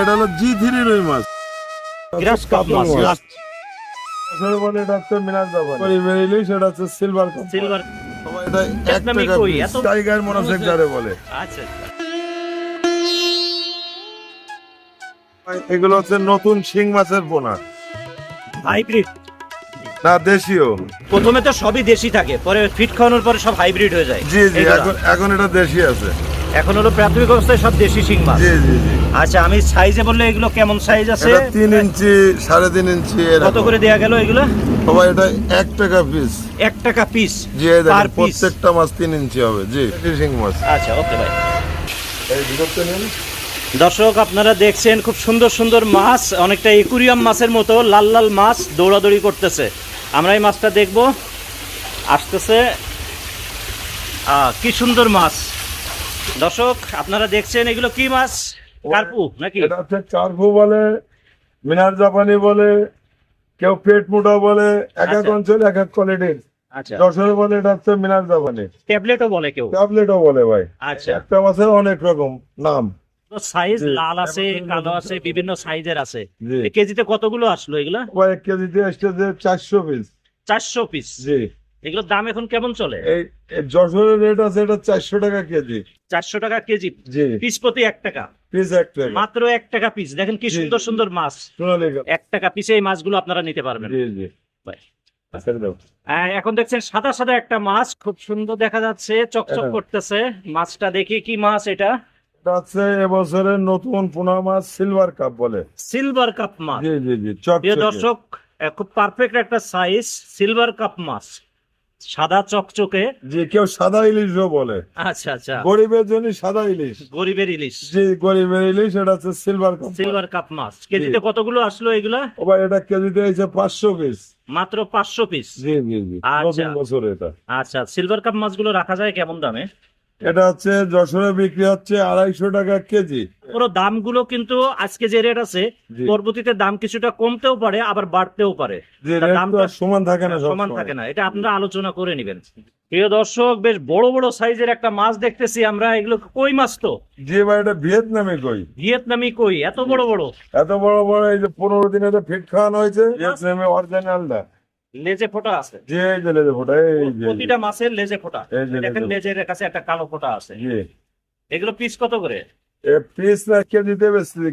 এটা হলো জি থ্রি রুই মাছ গ্রাস কাপ মাছ। মাছ। বলে এটা হচ্ছে মিনার জাপান পরিবের ইলিশ হচ্ছে সিলভার কাপ সিলভার। সবাই এটা এক টাকা কই, পিস এত- টাইগার মনোসেক যারে বলে। আচ্ছা এগুলো হচ্ছে নতুন শিং মাছের পোনা হাইব্রিড। না দেশীয়। প্রথমে তো সবই দেশি থাকে পরে ফিট খাওয়ানোর পরে সব হাইব্রিড হয়ে যায়। জি জি এখন এখন এটা দেশি আছে। এখন হলো প্রাথমিক অবস্থায় সব দেশি শিং মাছ। জি জি জি। আচ্ছা আমি সাইজে বললে এগুলো কেমন সাইজ আছে? এটা তিন ইঞ্চি সাড়ে তিন ইঞ্চি কত করে দেয়া গেল এগুলো? সবাই এটা এক টাকা পিস এক টাকা পিস জি দেখেন প্রত্যেকটা মাছ তিন ইঞ্চি হবে। জি দেশি শিং মাছ। আচ্ছা ওকে ভাই এই ভিতরটা নিন দর্শক আপনারা দেখছেন খুব সুন্দর সুন্দর মাছ অনেকটা একুরিয়াম মাছের মতো লাল লাল মাছ দৌড়াদৌড়ি করতেছে। আমরা এই মাছটা দেখব। আসতেছে কি সুন্দর মাছ। দর্শক আপনারা দেখছেন এগুলো কি মাছ? কার্পু নাকি? এটা হচ্ছে কার্পু বলে মিনার জাপানি বলে কেউ পেট মোটা বলে এক এক আচ্ছা। অঞ্চলে এক এক কোয়ালিটির আচ্ছা। যশোরে বলে এটা হচ্ছে মিনার জাপানি। ট্যাবলেটও বলে কেউ? ট্যাবলেটও বলে ভাই। আচ্ছা। একটা মাছের অনেক রকম নাম। সাইজ লাল আছে কালো আছে বিভিন্ন সাইজের আছে। কেজিতে কতগুলো আসলো এগুলা? কেজিতে আসতেছে চারশো পিস চারশো পিস জি। এগুলোর দাম এখন কেমন চলে? যশোরের রেট আছে এটা চারশো টাকা কেজি। চারশো টাকা কেজি? পিস প্রতি এক টাকা? পিস এক টাকা। মাত্র এক টাকা পিস। দেখেন কি সুন্দর সুন্দর মাছ। এক টাকা পিসে এই মাছগুলো আপনারা নিতে পারবেন। দাও। আহ, এখন দেখছেন সাদা সাদা একটা মাছ। খুব সুন্দর দেখা যাচ্ছে চকচক হ্যাঁ। করতেছে। মাছটা দেখি কি মাছ এটা? এটা হচ্ছে এবছরের নতুন পোনা মাছ সিলভার কাপ বলে। সিলভার কাপ মাছ। জি জি জি দর্শক খুব পারফেক্ট একটা সাইজ সিলভার কাপ মাছ। সাদা চকচকে? যে কেউ সাদা ইলিশও বলে। আচ্ছা আচ্ছা। গরিবের জন্য সাদা ইলিশ। গরিবের ইলিশ। যে গরিবের ইলিশ এটা হচ্ছে সিলভার কাপ সিলভার কাপ মাছ। কেজিতে কতগুলো আসলো এগুলা? ও ভাই এটা কেজিতে হয়েছে পাঁচশো পিস। মাত্র পাঁচশো পিস? জি জি জি। আচ্ছা। নতুন বছর এটা। আচ্ছা সিলভার কাপ মাছগুলো রাখা যায় কেমন দামে? এটা হচ্ছে যশোরে বিক্রি হচ্ছে আড়াইশো টাকা কেজি। পুরো দামগুলো কিন্তু আজকে যে রেট আছে পরবর্তীতে দাম কিছুটা কমতেও পারে আবার বাড়তেও পারে। দামটা সমান থাকে না সমান থাকে না। এটা আপনারা আলোচনা করে নেবেন। প্রিয় দর্শক বেশ বড় বড় সাইজের একটা মাছ দেখতেছি আমরা। এগুলো কই মাছ তো? যে ভাই এটা ভিয়েতনামে কই। ভিয়েতনামি কই? এত বড় বড়? এত বড় বড় এই যে পনেরো দিনে ফিট খাওয়ানো হয়েছে ভিয়েতনামে অরিজিনালটা লেজে ফোটা আছে। যে লেজে ফোটা এই যে প্রতিটা মাছের লেজে ফোটা। দেখেন লেজের কাছে একটা কালো ফোটা আছে। জি। এগুলো পিস কত করে? এ পিস না কেজিতে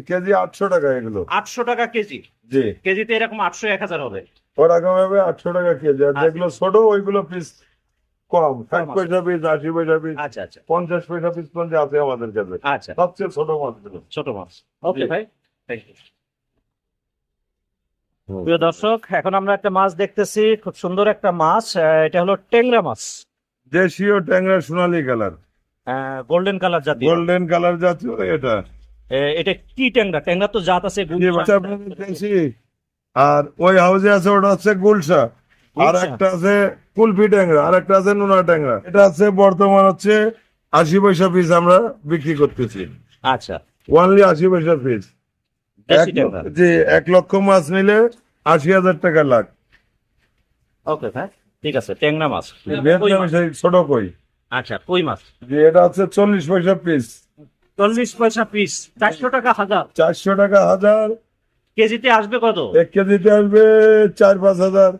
কেজি আটশো টাকা এগুলো। আটশো টাকা কেজি। জি। কেজিতে এরকম আটশো এক হাজার হবে। ওরকম হবে আটশো টাকা কেজি। আর আচ্ছা। যেগুলো ছোট ওইগুলো পিস কম। ষাট। পয়সা পিস আশি পয়সা পিস আচ্ছা আচ্ছা। পঞ্চাশ পয়সা পিস পর্যন্ত আছে আমাদের কাছে। আচ্ছা। সবচেয়ে ছোট মাছগুলো। ছোট মাছ। ওকে ভাই থ্যাংক ইউ প্রিয় দর্শক এখন আমরা একটা মাছ দেখতেছি খুব সুন্দর একটা মাছ এটা হলো টেংরা মাছ। দেশীয় ট্যাংরা সোনালী কালার। গোল্ডেন কালার জাতীয়। গোল্ডেন কালার জাতীয় এটা। এটা কি ট্যাংরা? ট্যাংরা তো জাত আছে। আর ওই হাউজে আছে ওটা হচ্ছে গুলশা। আর একটা আছে কুলফি ট্যাংরা আর একটা আছে নোনা ট্যাংরা। এটা আছে বর্তমান হচ্ছে আশি পয়সা পিস আমরা বিক্রি করতেছি। আচ্ছা। ওনলি আশি পয়সা পিস যে এক লক্ষ মাছ নিলে আশি হাজার টাকা লাখ। ওকে ভাই ঠিক আছে ট্যাংরা মাছ। ছোট কই। আচ্ছা কই মাছ? যে এটা হচ্ছে চল্লিশ পয়সা পিস চল্লিশ পয়সা পিস চারশো টাকা হাজার। চারশো টাকা হাজার। কেজিতে আসবে কত? এক কেজিতে আসবে চার পাঁচ হাজার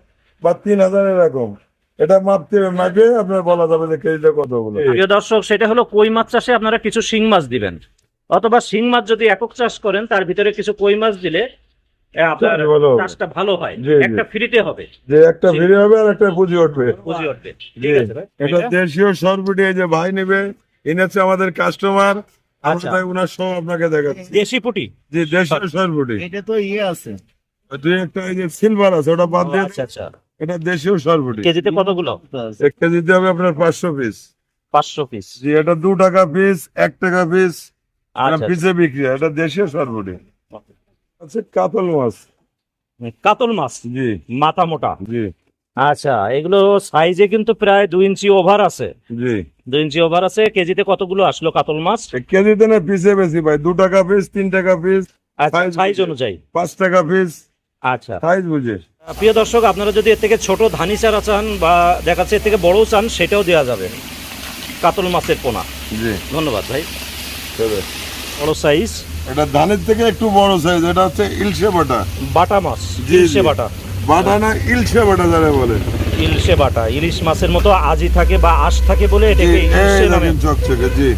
বা তিন হাজার এরকম। এটা মাপতে মাপে আপনার বলা যাবে যে কেজিতে কত বলে প্রিয় দর্শক সেটা হলো কই মাছ চাষে আপনারা কিছু শিং মাছ দিবেন। অথবা শিং মাছ যদি একক চাষ করেন তার ভিতরে কিছু কই মাছ দিলে আপনার চাষটা ভালো হবে। চাষটা ভালো হয়। জি, জি। একটা ফ্রিতে হবে। যে একটা জি। হবে আর একটা পুঁজি উঠবে। বুঝে উঠবে। ঠিক আছে ভাই। এটা এটা? দেশীয় সরপুটি যে ভাই নেবে আমাদের কাস্টমার আচ্ছা। তাই উনার সব আপনাকে দেখাচ্ছি। দেশি পুটি? যে দেশীয় সরপুটি এটা তো ইয়ে আছে। দুই একটা এই যে সিলভার আছে ওটা বাদ দিয়ে আচ্ছা আচ্ছা। এটা দেশীয় সরপুটি কেজিতে কতগুলো? এক কেজিতে হবে আপনার পাঁচশো পিস পাঁচশো পিস জি এটা দু টাকা পিস এক টাকা পিস আচ্ছা বিক্রি এটা দেশীয় সরপুটি আছে কাতল মাছ। কাতল মাছ? জি। মাথা মোটা? জি। আচ্ছা এগুলো সাইজে কিন্তু প্রায় দুই ইঞ্চি ওভার আছে। জি। দুই ইঞ্চি ওভার আছে কেজিতে কতগুলো আসলো কাতল মাছ? কেজিতে না পিসে বেশি ভাই দু টাকা পিস তিন টাকা পিস আচ্ছা সাইজ বুঝে। অনুযায়ী। পাঁচ টাকা পিস আচ্ছা। সাইজ বুঝে। প্রিয় দর্শক আপনারা যদি এর থেকে ছোট ধানি চারা চান বা দেখাচ্ছে এর থেকে বড়ও চান সেটাও দেওয়া যাবে। কাতল মাছের পোনা। জি। ধন্যবাদ ভাই। বড় সাইজ এটা ধানের থেকে একটু বড় সাইজ এটা হচ্ছে ইলশে বাটা। বাটা মাছ ইলশে বাটা। বাটা না ইলশে বাটা যারা বলে। ইলশে বাটা ইলিশ মাছের মতো আজি থাকে বা আঁশ থাকে বলে এটাকে ইলশে নামে। চকচকে জি।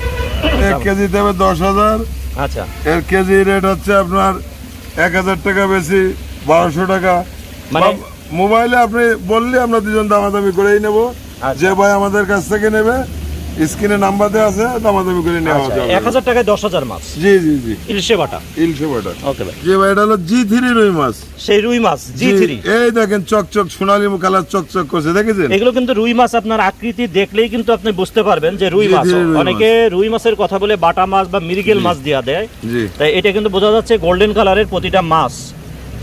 এক কেজি দেবে দশ হাজার। আচ্ছা। এর কেজি রেট হচ্ছে আপনার এক হাজার টাকা বেশি বারোশো টাকা। মানে- মোবাইলে আপনি বললে আমরা দুজন দামাদামি করেই নেব। আচ্ছা। যে ভাই আমাদের কাছ থেকে নেবে স্ক্রিনে নাম্বার দেওয়া আছে দামাদামি করে নেওয়া আচ্ছা যাবে। এক হাজার টাকায় দশ হাজার মাছ। জি জি জি। ইলশে বাটা। ইলশে বাটা। ওকে ভাই। জি ভাই এটা হলো জি থ্রি রুই মাছ। সেই রুই মাছ জি থ্রি এই দেখেন চকচক সোনালী কালার চকচক করছে দেখেছেন? এগুলো কিন্তু রুই মাছ আপনার আকৃতি দেখলেই কিন্তু আপনি বুঝতে পারবেন যে রুই মাছ। অনেকে রুই মাছের কথা বলে বাটা মাছ বা মিরিগেল মাছ দিয়া দেয়। জি। তাই এটা কিন্তু বোঝা যাচ্ছে গোল্ডেন কালারের প্রতিটা মাছ।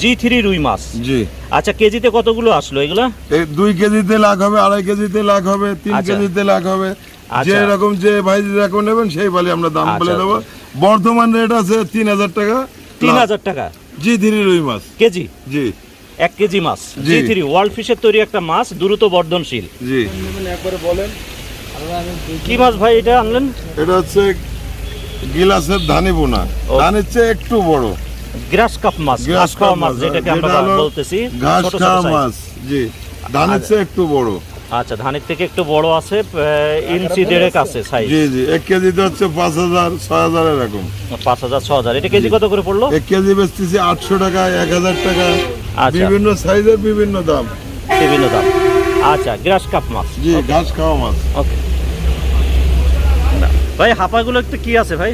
জি থ্রি রুই মাছ। জি। আচ্ছা কেজিতে কতগুলো আসলো এগুলা? এই দুই কেজিতে লাখ হবে আড়াই কেজিতে লাখ হবে তিন আচ্ছা। কেজিতে লাখ হবে। যে রকম যে ভাই যেরকম নেবেন সেই বলে আমরা দাম আচ্ছা, বলে দেবো। বর্ধমান রেট আছে তিন হাজার টাকা তিন হাজার টাকা? জি ধীরে রুই মাছ। কেজি? জি। এক কেজি মাছ? জি। থ্রি ওয়ার্ল্ড ফিশের তৈরি একটা মাছ দ্রুত বর্ধনশীল। জি। একবারে বলেন কি মাছ ভাই এটা আনলেন? এটা হচ্ছে গিলাসের ধানি বোনা। ধানের চেয়ে একটু বড়। গ্রাস কাপ মাছ গ্রাস কাপ মাছ যেটাকে আমরা বলতেছি ঘাস খাওয়া মাছ। জি। ধানের চেয়ে একটু বড়। আচ্ছা ধানের থেকে একটু বড় আছে ইঞ্চি দেড়েক আছে। সাইজ জি জি এক কেজিতে হচ্ছে পাঁচ হাজার ছয় হাজার এরকম। পাঁচ হাজার ছ হাজার। এটা কেজি কত করে পড়ল? এক কেজি বেচতেছি আটশো টাকা এক হাজার টাকা। আচ্ছা। বিভিন্ন সাইজের বিভিন্ন দাম। বিভিন্ন দাম। আচ্ছা গ্রাস কাপ মাছ। জি ঘাস খাওয়া মাছ। ওকে ভাই হাপাগুলো একটু কি আছে ভাই?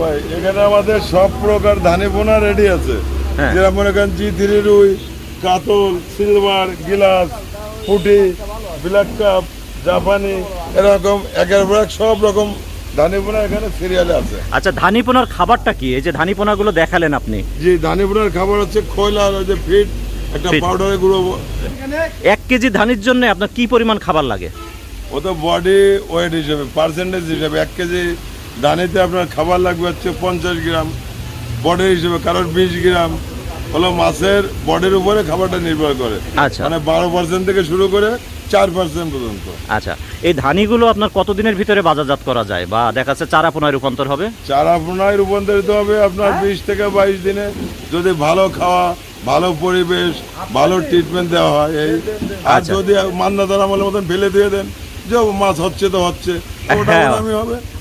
ভাই এখানে আমাদের সব প্রকার ধানে বোনা রেডি আছে। হ্যাঁ। যেরকম মনে করেন জি থ্রি রুই কাতল সিলভার গিলাস পুটি ব্ল্যাক কাপ জাপানি এরকম একের পর এক সব রকম ধানে বোনা এখানে সিরিয়ালে আছে। আচ্ছা ধানিপোনার খাবারটা কি? এই যে ধানিপোনাগুলো দেখালেন আপনি। জি ধানে বোনার খাবার হচ্ছে খোলা আর ওই যে ফিট একটা পাউডারে গুঁড়ো এক কেজি ধানির জন্য আপনার কি পরিমাণ খাবার লাগে? ও তো বডি ওয়েট হিসেবে পার্সেন্টেজ হিসেবে এক কেজি ধানেতে আপনার খাবার লাগবে হচ্ছে পঞ্চাশ গ্রাম বডি হিসেবে কারোর বিশ গ্রাম। হলো মাছের বডির উপরে খাবারটা নির্ভর করে। আচ্ছা। মানে বারো পার্সেন্ট থেকে শুরু করে চার পার্সেন্ট পর্যন্ত। আচ্ছা এই ধানিগুলো আপনার কতদিনের ভিতরে বাজারজাত করা যায়? বা দেখা যাচ্ছে চারা পোনায় রূপান্তর হবে? চারা পোনায় রূপান্তরিত হবে আপনার বিশ থেকে বাইশ দিনে। যদি ভালো খাওয়া ভালো পরিবেশ ভালো ট্রিটমেন্ট দেওয়া হয় এই। আর আচ্ছা। যদি মান্নাদার আমলের মতন ফেলে দিয়ে দেন যে মাছ হচ্ছে তো হচ্ছে হ্যাঁ।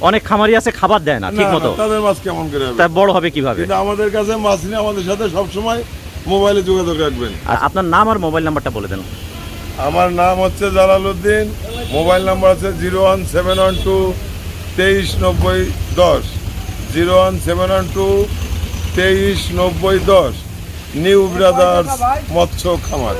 অনেক খামারি আছে খাবার দেয় না ঠিক মতো তাদের মাছ কেমন করে হবে? বড় হবে কীভাবে? কিন্তু আমাদের কাছে মাছ নিয়ে আমাদের সাথে সবসময় মোবাইলে যোগাযোগ রাখবেন। আপনার নাম আর মোবাইল নাম্বারটা বলে দেন। আমার নাম হচ্ছে জালালউদ্দিন, মোবাইল নাম্বার আছে zero one seven one two তেইশ নব্বই দশ, zero one seven one two তেইশ নব্বই দশ, নিউ ব্রাদার্স মৎস্য খামার।